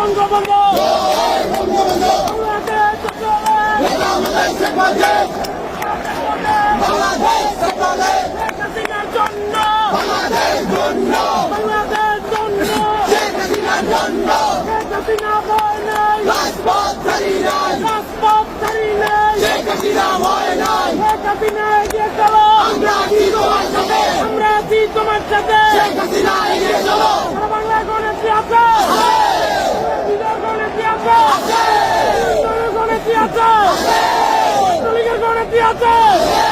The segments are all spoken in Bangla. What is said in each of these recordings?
বঙ্গবন্ধু নেই রাজপথ ছাড়ি নেই শেখ হাসিনা এগিয়ে চলো আমরা আছি তোমার সাথে সারা বাংলা গণেশী আছে বিজয় গণেশী আছে বিজয় গণেশী আছে। আছে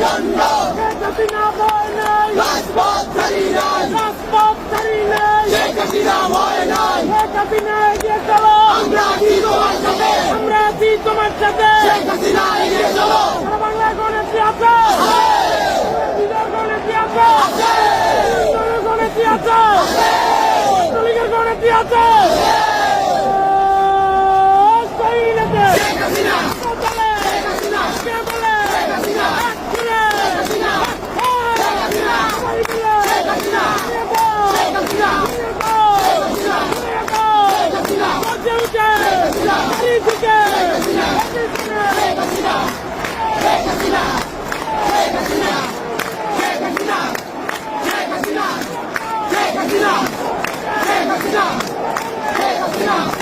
জন্য শেখ হাসিনা ভয় নেই রাজপথ ছাড়ি নেই শেখ হাসিনা এগিয়ে চলো আমরা আছি তোমার সাথে বাংলা গণেশী আছে গণেশী আছে গণেশী আছে গণেশী আছে 上。